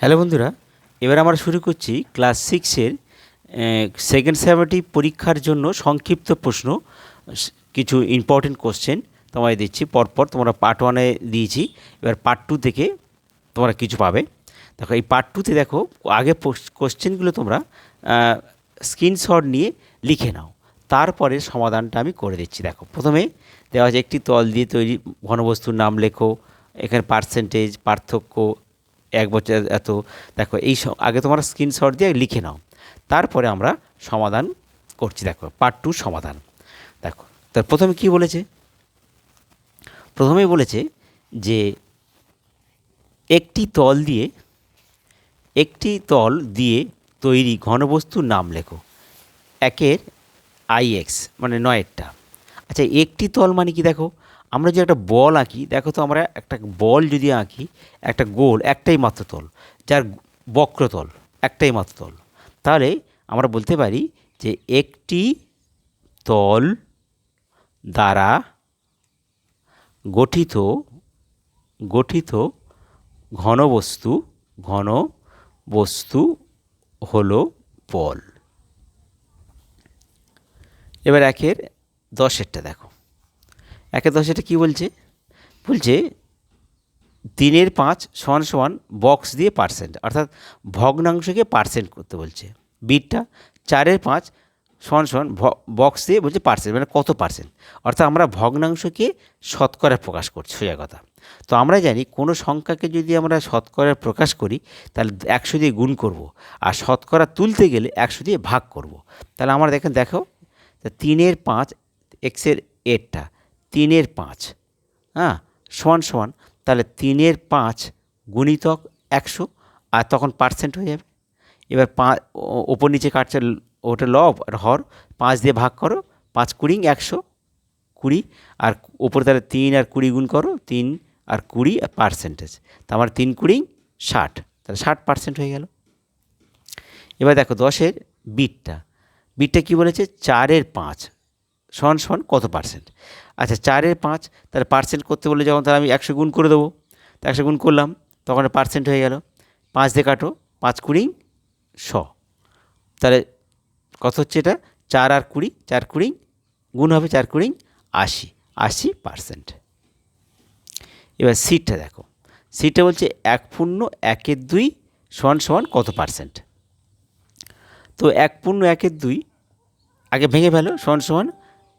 Hello বন্ধুরা, এবার আমরা শুরু করছি ক্লাস সিক্সের সেকেন্ড সেমেটিভ পরীক্ষার জন্য সংক্ষিপ্ত প্রশ্ন কিছু ইম্পর্টেন্ট কোশ্চেন তোমায় দিচ্ছি, পরপর তোমরা পার্ট ওয়ানে দিয়েছি, এবার পার্ট টু থেকে তোমরা কিছু পাবে। দেখো, এই পার্ট টুতে দেখো, আগে কোশ্চেনগুলো তোমরা স্ক্রিনশট নিয়ে লিখে নাও, তারপরে সমাধানটা আমি করে দিচ্ছি। দেখো, প্রথমে দেওয়া আছে একটি তল দিয়ে তৈরি ঘনবস্তুর নাম লেখো, এখানে পার্সেন্টেজ পার্থক্য এক বছর এত দেখো, এই আগে তোমরা স্ক্রিনশট দিয়ে লিখে নাও। তারপরে আমরা সমাধান করছি, দেখো পার্ট টু সমাধান। দেখো তার প্রথমে কি বলেছে? প্রথমেই বলেছে যে একটি তল দিয়ে, একটি তল দিয়ে তৈরি ঘনবস্তুর নাম লেখো। একের আইএক্স মানে নয়েরটা। আচ্ছা একটি তল মানে কি দেখো? আমরা যে একটা বল আঁকি, দেখো তো আমরা একটা বল যদি আঁকি, একটা গোল একটাই মাত্র তল, যার বক্রতল একটাই মাত্র তল। তাহলে আমরা বলতে পারি যে একটি তল দ্বারা গঠিত গঠিত ঘনবস্তু ঘন বস্তু হলো বল। এবার একের দশেরটা দেখো। একের দশেরটা কী বলছে? বলছে তিনের পাঁচ সমান সমান বক্স দিয়ে পার্সেন্ট অর্থাৎ ভগ্নাংশকে পার্সেন্ট করতে বলছে। বিটটা চারের পাঁচ সমান সমান বক্স দিয়ে বলছে পার্সেন্ট মানে কত পার্সেন্ট অর্থাৎ আমরা ভগ্নাংশকে শতকরা প্রকাশ করছি, সোজা কথা। তো আমরা জানি কোনো সংখ্যাকে যদি আমরা শতকরা প্রকাশ করি, তাহলে একশো দিয়ে গুণ করব, আর শতকরা তুলতে গেলে একশো দিয়ে ভাগ করব। তাহলে আমরা দেখেন, দেখো তিনের পাঁচ, এক্সের এরটা তিনের পাঁচ। হ্যাঁ সমান সমান, তাহলে তিনের পাঁচ গুণিতক একশো, আর তখন পার্সেন্ট হয়ে যাবে। এবার পা ওপর নিচে কাটছে ওটা লব আর হর, পাঁচ দিয়ে ভাগ করো, পাঁচ কুড়ি, একশো কুড়ি, আর ওপরে তাহলে তিন আর কুড়ি গুণ করো, তিন আর কুড়ি, আর পার্সেন্টেজ। তা আমার তিন কুড়ি, ষাট। তাহলে ষাট পার্সেন্ট হয়ে গেল। এবার দেখো দশের বিটটা। বিটটা কী বলেছে? চারের পাঁচ। সমান সমান কত পার্সেন্ট? আচ্ছা চারের পাঁচ, তাহলে পার্সেন্ট করতে বলে যখন তাহলে আমি একশো গুণ করে দেবো। তো একশো গুণ করলাম, তখন পার্সেন্ট হয়ে গেল। পাঁচ দিয়ে কাটো, পাঁচ কুড়ি শ। তাহলে কত হচ্ছে এটা? চার আর কুড়ি, চার কুড়ি গুণ হবে চার কুড়ি আশি আশি পার্সেন্ট এবার সিটটা দেখো। সিটটা বলছে এক পূর্ণ একের দুই সমান সমান কত পার্সেন্ট তো এক পূর্ণ একের দুই, আগে ভেঙে ফেলো, সমান সমান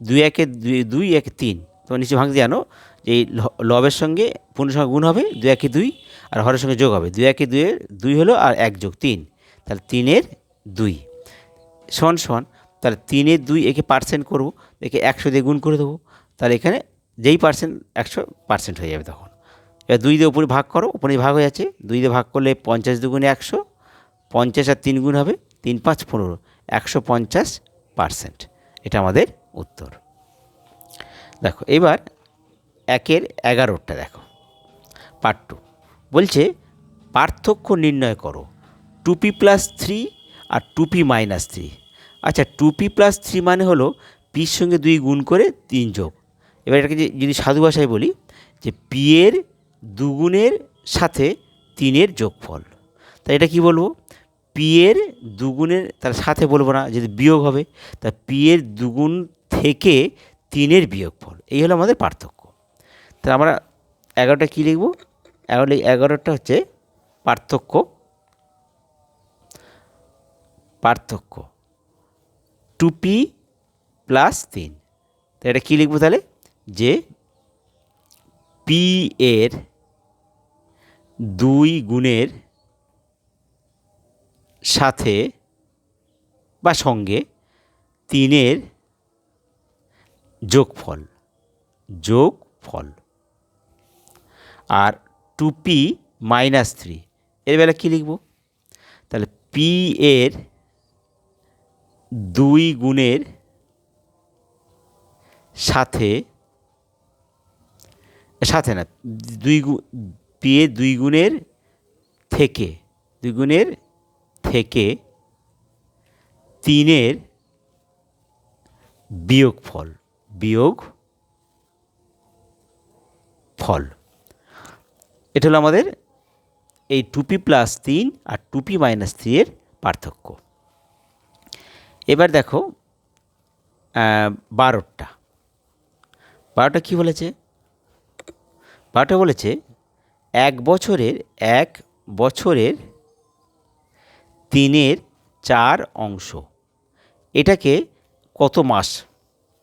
দুই একে দুই এক তিন। তো নিচে ভাঙতে জানো যে এই লবের সঙ্গে পূর্ণ সঙ্গে গুণ হবে, দুই একে দুই, আর হরের সঙ্গে যোগ হবে। দুই একে দুইয়ের দুই হলো আর এক যোগ তিন। তাহলে তিনের দুই। সমান সমান তাহলে তিনের দুই একে পার্সেন্ট করব, একে একশো দিয়ে গুণ করে দেবো। তাহলে এখানে যেই পার্সেন্ট একশো পার্সেন্ট হয়ে যাবে তখন। এবার দুই দিয়ে উপরে ভাগ করো, উপরে ভাগ হয়ে যাচ্ছে। দুই দিয়ে ভাগ করলে পঞ্চাশ দুগুণে একশো, পঞ্চাশ আর তিন গুণ হবে, তিন পাঁচ পনেরো, একশো পঞ্চাশ পার্সেন্ট এটা আমাদের উত্তর। দেখো, এবার একের এগারোটা দেখো। পার্ট টু বলছে, পার্থক্য নির্ণয় করো। টুপি প্লাস থ্রি আর টুপি মাইনাস থ্রি আচ্ছা টুপি প্লাস থ্রি মানে হলো পির সঙ্গে দুই গুণ করে তিন যোগ। এবার এটাকে যদি সাধু ভাষায় বলি, যে পি এর দুগুণের সাথে তিনের যোগফল। তাই এটা কি বলব? পি এর দুগুণের, তার সাথে বলব না, যদি বিয়োগ হবে, তা পি এর দুগুণ থেকে তিনের বিয়োগফল। এই হলো আমাদের পার্থক্য। তাহলে আমরা এগারোটা কী লিখব? এগারো এগারোটা হচ্ছে পার্থক্য। পার্থক্য। টু পি প্লাস তিন। তো এটা কী লিখব তাহলে? যে পি এর দুই গুণের সাথে বা সঙ্গে তিনের যোগফল যোগফল। আর টু পি মাইনাস থ্রি এর বেলা কী লিখব? তাহলে পি এর দুই গুণের সাথে সাথে না, দুই পি এর দুই গুণের থেকে, দুই গুণের থেকে তিনের বিয়োগ ফল বিয়োগ ফল। এটা হলো আমাদের এই টুপি প্লাস তিন আর টুপি মাইনাস থ্রি এর পার্থক্য। এবার দেখো বারোটা। বারোটা কী বলেছে? বারোটা বলেছে, এক বছরের এক বছরের তিনের চার অংশ। এটাকে কত মাস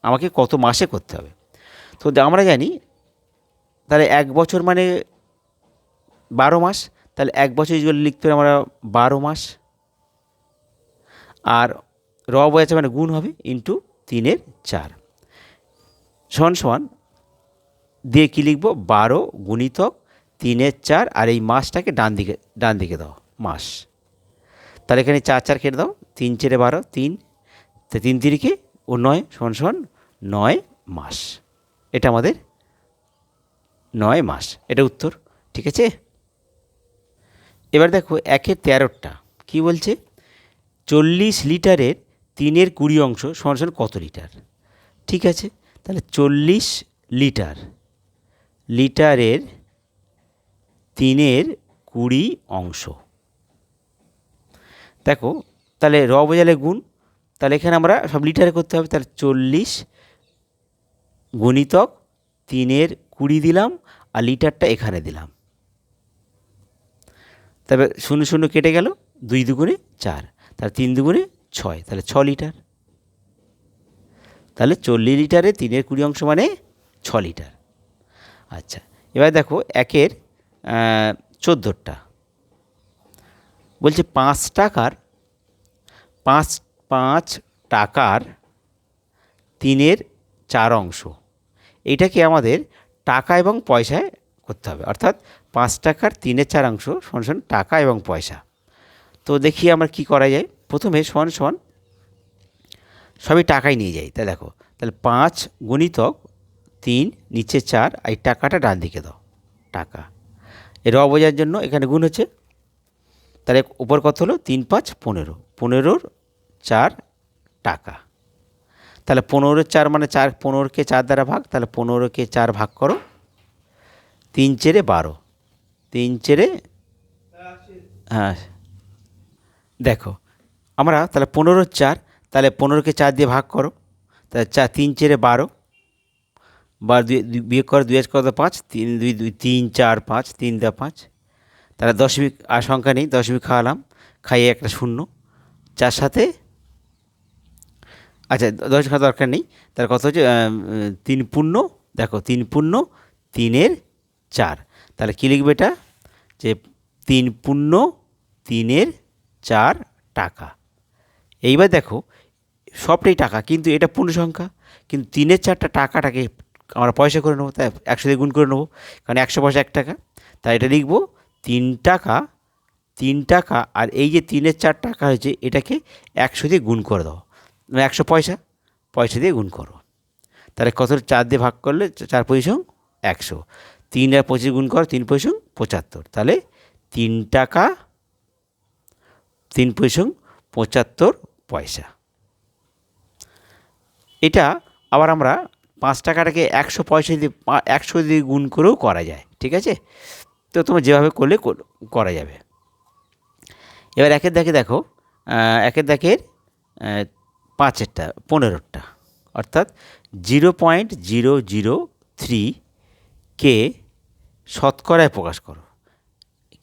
আমাকে কত মাসে করতে হবে। তো আমরা জানি, তাহলে এক বছর মানে বারো মাস, তাহলে এক বছর যেগুলো লিখতে আমরা বারো মাস। আর র বোঝাচ্ছে মানে গুণ হবে ইন্টু তিনের চার। সমান সমান, দিয়ে কী লিখব? বারো গুণিতক তিনের চার, আর এই মাসটাকে ডান দিকে ডান দিকে দাও, মাস। তাহলে এখানে চার চার কেটে দাও, তিন চেরে বারো, তিন। তিন তিরিকে ও নয়, সমান সমান নয় মাস। এটা আমাদের নয় মাস। এটা উত্তর, ঠিক আছে? এবার দেখো, একের তেরোটা কী বলছে? চল্লিশ লিটারের তিনের কুড়ি অংশ সমান কত লিটার? ঠিক আছে? তাহলে চল্লিশ লিটার, লিটারের তিনের কুড়ি অংশ। দেখো, তাহলে র বোঝালে গুণ, তাহলে এখানে আমরা সব লিটারে করতে হবে, তাহলে চল্লিশ গুণিতক তিনের কুড়ি দিলাম আর লিটারটা এখানে দিলাম। তবে শূন্য শূন্য কেটে গেল, দুই দুগুণে চার, তাহলে তিন দুগুণে ছয়, তাহলে ছ লিটার। তাহলে চল্লিশ লিটারে তিনের কুড়ি অংশ মানে ছ লিটার। আচ্ছা এবার দেখো একের চোদ্দোটা বলছে পাঁচ টাকার, পাঁচ পাঁচ টাকার তিনের চার অংশ। এটাকে আমাদের টাকা এবং পয়সায় করতে হবে। অর্থাৎ পাঁচ টাকার তিনের চার অংশ সমান সমান টাকা এবং পয়সা। তো দেখি আমরা কি করা যায়। প্রথমে সমান সমান সবই টাকাই নিয়ে যাই। তাই দেখো, তাহলে পাঁচ গুণিতক তিন, নিচে চার এই টাকাটা ডান দিকে দাও। টাকা। এর অবজার জন্য এখানে গুণ হচ্ছে। তাহলে উপর কত হলো? তিন, পাঁচ, পনেরো। পনেরোর চার টাকা। তাহলে পনেরোর চার মানে চার, পনেরোকে চার দ্বারা ভাগ, তাহলে পনেরোকে চার ভাগ করো। তিন চেরে বারো। তিন চেরে হ্যাঁ দেখো, আমরা তাহলে পনেরোর চার, তাহলে পনেরোকে চার দিয়ে ভাগ করো। তাহলে চার, তিন চেরে বারো। বা দুই বিয়ে করো, দুই এক কত? পাঁচ। তিন, দুই দুই, তিন, চার, পাঁচ, তিন দা পাঁচ। তাহলে দশমিক, আর সংখ্যা নেই, দশমিক খাওয়ালাম, খাইয়ে একটা শূন্য। চার সাথে আচ্ছা দশ খাওয়া দরকার নেই। তার কথা হচ্ছে তিন পূর্ণ, দেখো, তিন পূর্ণ, তিনের চার। তাহলে কী লিখবে এটা? যে তিন পূর্ণ, তিনের চার টাকা। এইবার দেখো, সবটাই টাকা, কিন্তু এটা পূর্ণ সংখ্যা। কিন্তু তিনের চারটা টাকাটাকে আমরা পয়সা করে নেব, তাই একশো দিয়ে গুণ করে নেব, কারণ একশো পয়সা এক টাকা। তাই এটা লিখব, তিন টাকা তিন টাকা, আর এই যে তিনের চার টাকা হয়েছে, এটাকে একশো দিয়ে গুণ করে দাও। একশো পয়সা পয়সা দিয়ে গুণ করো। তাহলে কত চার দিয়ে ভাগ করলে চার পয়সং একশো। তিন আর পঁচিশ গুণ করো, তিন পয়সং পঁচাত্তর। তাহলে তিন টাকা, তিন পয়সং পঁচাত্তর পয়সা। এটা আবার আমরা পাঁচ টাকাটাকে একশো পয়সা দিয়ে একশো দিয়ে গুণ করেও করা যায়, ঠিক আছে? তো তোমার যেভাবে করলে করা যাবে। এবার একের দেখে দেখো একের দেখের পাঁচেরটা পনেরোটা অর্থাৎ zero point zero zero three কে শতকরায় প্রকাশ করো।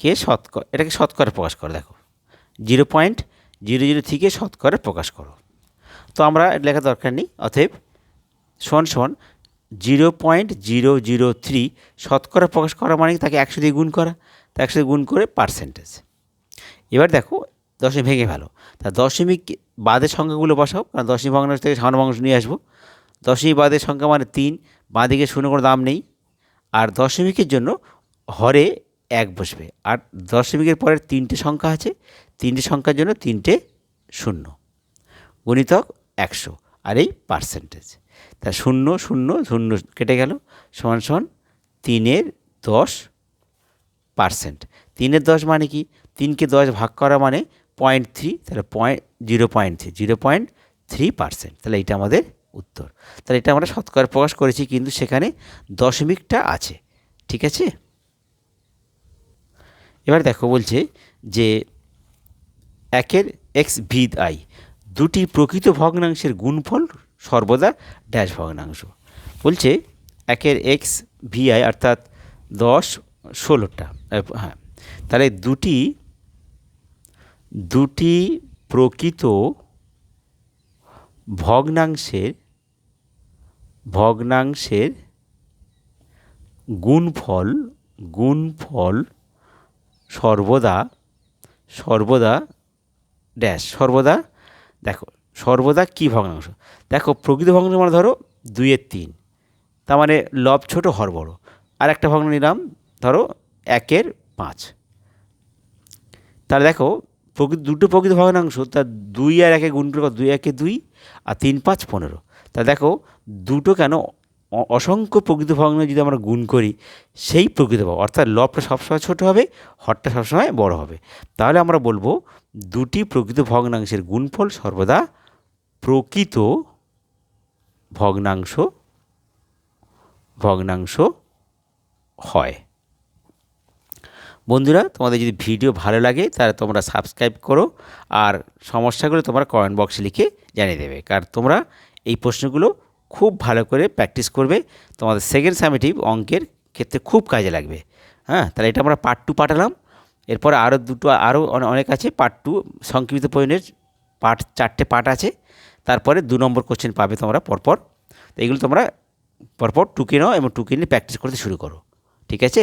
কে শতকর এটাকে শতকরা প্রকাশ করো, দেখো। জিরো পয়েন্ট জিরো জিরো থ্রিকে শতকরা প্রকাশ করো। তো আমরা লেখা দরকার নেই, অতএব সমান সমান zero point zero zero three শতকরা প্রকাশ করা মানে তাকে একশো দিয়ে গুণ করা? তা একশো দিয়ে গুণ করে পার্সেন্টেজ। এবার দেখো দশমিক ভেঙে ফেলো। তা দশমিক বাদের সংখ্যাগুলো বসাও, কারণ দশমী ভগ্নাংশ থেকে সামান্য ভগ্নাংশ নিয়ে আসব। দশমিক বাদের সংখ্যা মানে তিন বাঁ দিকে শূন্য কোনো দাম নেই। আর দশমিকের জন্য হরে এক বসবে। আর দশমিকের পরের তিনটে সংখ্যা আছে, তিনটে সংখ্যার জন্য তিনটে শূন্য। গণিতক একশো। আর এই পার্সেন্টেজ। তা শূন্য শূন্য শূন্য কেটে গেল, সমান সমান তিনের দশ পার্সেন্ট। তিনের দশ মানে কি? তিনকে দশ ভাগ করা মানে পয়েন্ট থ্রি, তাহলে point, zero point three, zero point three percent. তাহলে এটা আমাদের উত্তর। তাহলে এটা আমরা শতকরা প্রকাশ করেছি, কিন্তু সেখানে দশমিকটা আছে। ঠিক আছে? এবার দেখো বলছে যে একের এক্স ভিদ আই, দুটি প্রকৃত ভগ্নাংশের গুণফল সর্বদা ড্যাশ ভগ্নাংশ। বলছে একের এক্স ভিআই অর্থাৎ দশ ষোলোটা হ্যাঁ তাহলে দুটি দুটি প্রকৃত ভগ্নাংশের ভগ্নাংশের গুণফল গুণফল সর্বদা সর্বদা ড্যাশ সর্বদা, দেখো, সর্বদা কী ভগ্নাংশ? দেখো, প্রকৃত ভগ্নাংশ মানে ধরো দুইয়ের তিন, তার মানে লব ছোট, হর বড়। আর একটা ভগ্ন নিলাম ধরো একের পাঁচ। তাহলে দেখো প্রকৃত দুটো প্রকৃত ভগ্নাংশ তা দুই আর একে গুণ করে? দুই, একে দুই আর তিন, পাঁচ, পনেরো। তা দেখো, দুটো কেন অসংখ্য প্রকৃত ভগ্ন যদি আমরা গুণ করি, সেই প্রকৃত ভগ্ন, অর্থাৎ লবটা সবসময় ছোট হবে, হরটা সবসময় বড় হবে। তাহলে আমরা বলব, দুটি প্রকৃত ভগ্নাংশের গুণফল সর্বদা প্রকৃত ভগ্নাংশ ভগ্নাংশ হয়। বন্ধুরা, তোমাদের যদি ভিডিও ভালো লাগে, তাহলে তোমরা সাবস্ক্রাইব করো আর সমস্যাগুলো তোমরা কমেন্ট বক্সে লিখে জানিয়ে দেবে। কারণ তোমরা এই প্রশ্নগুলো খুব ভালো করে প্র্যাকটিস করবে, তোমাদের সেকেন্ড সামেটিভ অঙ্কের ক্ষেত্রে খুব কাজে লাগবে। হ্যাঁ তাহলে এটা আমরা পার্ট টু পাঠালাম। এরপরে আরও দুটো আরও অনেক আছে। পার্ট টু সংক্ষিপ্ত পয়েন্টের পার্ট চারটে পার্ট আছে। তারপরে দু নম্বর কোশ্চেন পাবে তোমরা পরপর। তো এগুলো তোমরা পরপর টুকে নাও এবং টুকে নিয়ে প্র্যাকটিস করতে শুরু করো। ঠিক আছে?